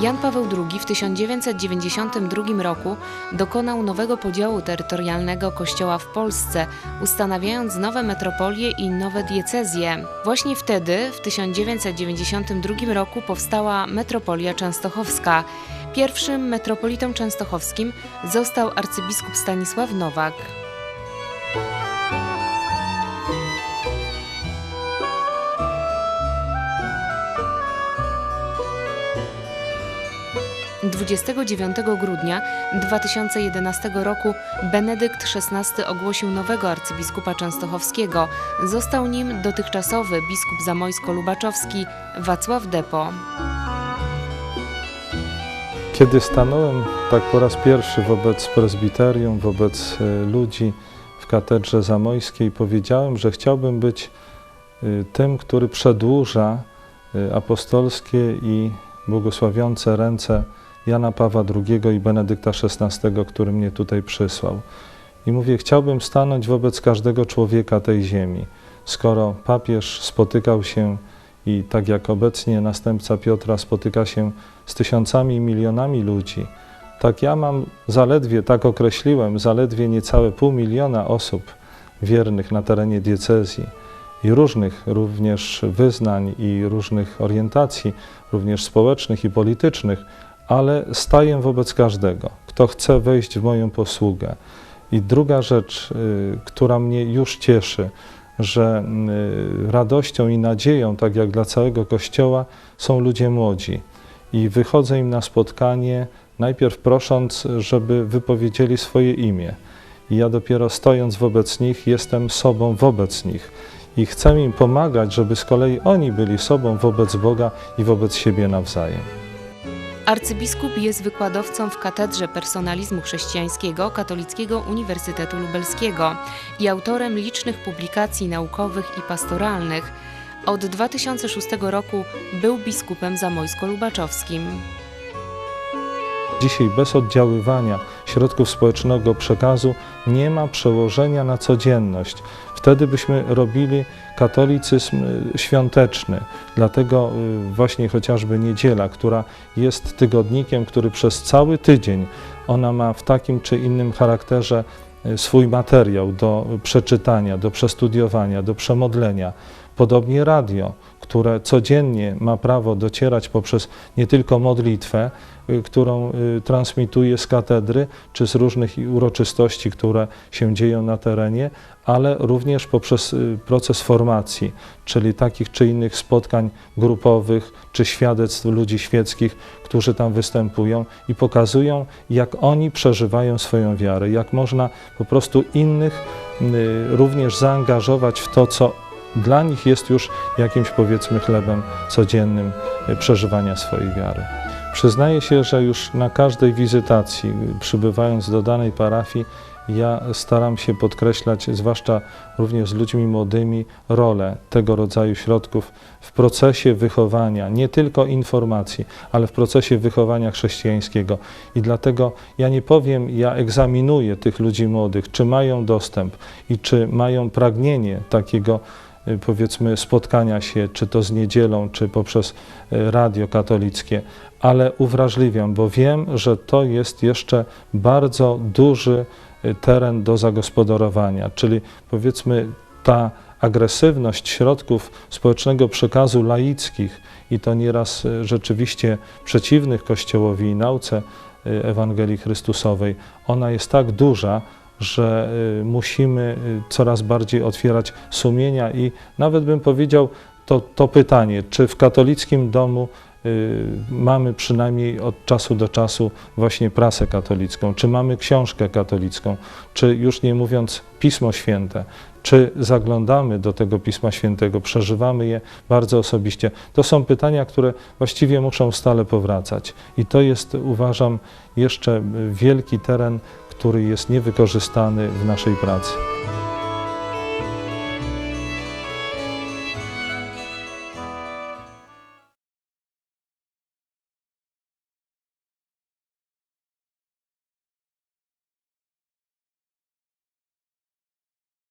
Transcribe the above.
Jan Paweł II w 1992 roku dokonał nowego podziału terytorialnego Kościoła w Polsce, ustanawiając nowe metropolie i nowe diecezje. Właśnie wtedy, w 1992 roku, powstała metropolia częstochowska. Pierwszym metropolitą częstochowskim został arcybiskup Stanisław Nowak. 29 grudnia 2011 roku Benedykt XVI ogłosił nowego arcybiskupa częstochowskiego. Został nim dotychczasowy biskup zamojsko-lubaczowski Wacław Depo. Kiedy stanąłem tak po raz pierwszy wobec prezbiterium, wobec e, ludzi w katedrze zamojskiej, powiedziałem, że chciałbym być e, tym, który przedłuża e, apostolskie i błogosławiące ręce Jana Pawła II i Benedykta XVI, który mnie tutaj przysłał. I mówię, chciałbym stanąć wobec każdego człowieka tej ziemi. Skoro papież spotykał się i tak jak obecnie następca Piotra spotyka się z tysiącami i milionami ludzi, tak ja mam zaledwie, tak określiłem, zaledwie niecałe pół miliona osób wiernych na terenie diecezji i różnych również wyznań i różnych orientacji, również społecznych i politycznych, ale staję wobec każdego, kto chce wejść w moją posługę. I druga rzecz, y, która mnie już cieszy, że y, radością i nadzieją, tak jak dla całego Kościoła, są ludzie młodzi. I wychodzę im na spotkanie, najpierw prosząc, żeby wypowiedzieli swoje imię. I ja dopiero stojąc wobec nich, jestem sobą wobec nich. I chcę im pomagać, żeby z kolei oni byli sobą wobec Boga i wobec siebie nawzajem. Arcybiskup jest wykładowcą w Katedrze Personalizmu Chrześcijańskiego Katolickiego Uniwersytetu Lubelskiego i autorem licznych publikacji naukowych i pastoralnych. Od 2006 roku był biskupem zamojsko-lubaczowskim. Dzisiaj bez oddziaływania środków społecznego przekazu nie ma przełożenia na codzienność. Wtedy byśmy robili katolicyzm y, świąteczny. Dlatego y, właśnie chociażby niedziela, która jest tygodnikiem, który przez cały tydzień ona ma w takim czy innym charakterze y, swój materiał do przeczytania, do przestudiowania, do przemodlenia. Podobnie radio, które codziennie ma prawo docierać poprzez nie tylko modlitwę, y, którą y, transmituje z katedry, czy z różnych uroczystości, które się dzieją na terenie, ale również poprzez y, proces formacji, czyli takich czy innych spotkań grupowych, czy świadectw ludzi świeckich, którzy tam występują i pokazują, jak oni przeżywają swoją wiarę, jak można po prostu innych również zaangażować w to, co dla nich jest już jakimś powiedzmy chlebem codziennym e, przeżywania swojej wiary. Przyznaję się, że już na każdej wizytacji, przybywając do danej parafii, ja staram się podkreślać, zwłaszcza również z ludźmi młodymi, rolę tego rodzaju środków w procesie wychowania, nie tylko informacji, ale w procesie wychowania chrześcijańskiego. I dlatego ja nie powiem, ja egzaminuję tych ludzi młodych, czy mają dostęp i czy mają pragnienie takiego powiedzmy spotkania się, czy to z niedzielą, czy poprzez y, radio katolickie, ale uwrażliwiam, bo wiem, że to jest jeszcze bardzo duży y, teren do zagospodarowania, czyli powiedzmy ta agresywność środków społecznego przekazu laickich i to nieraz rzeczywiście przeciwnych Kościołowi i nauce Ewangelii Chrystusowej, ona jest tak duża, że y, musimy y, coraz bardziej otwierać sumienia i nawet bym powiedział to, to pytanie, czy w katolickim domu y, mamy przynajmniej od czasu do czasu właśnie prasę katolicką, czy mamy książkę katolicką, czy już nie mówiąc Pismo Święte, czy zaglądamy do tego Pisma Świętego, przeżywamy je bardzo osobiście. To są pytania, które właściwie muszą stale powracać. I to jest, uważam, jeszcze wielki teren który jest niewykorzystany w naszej pracy.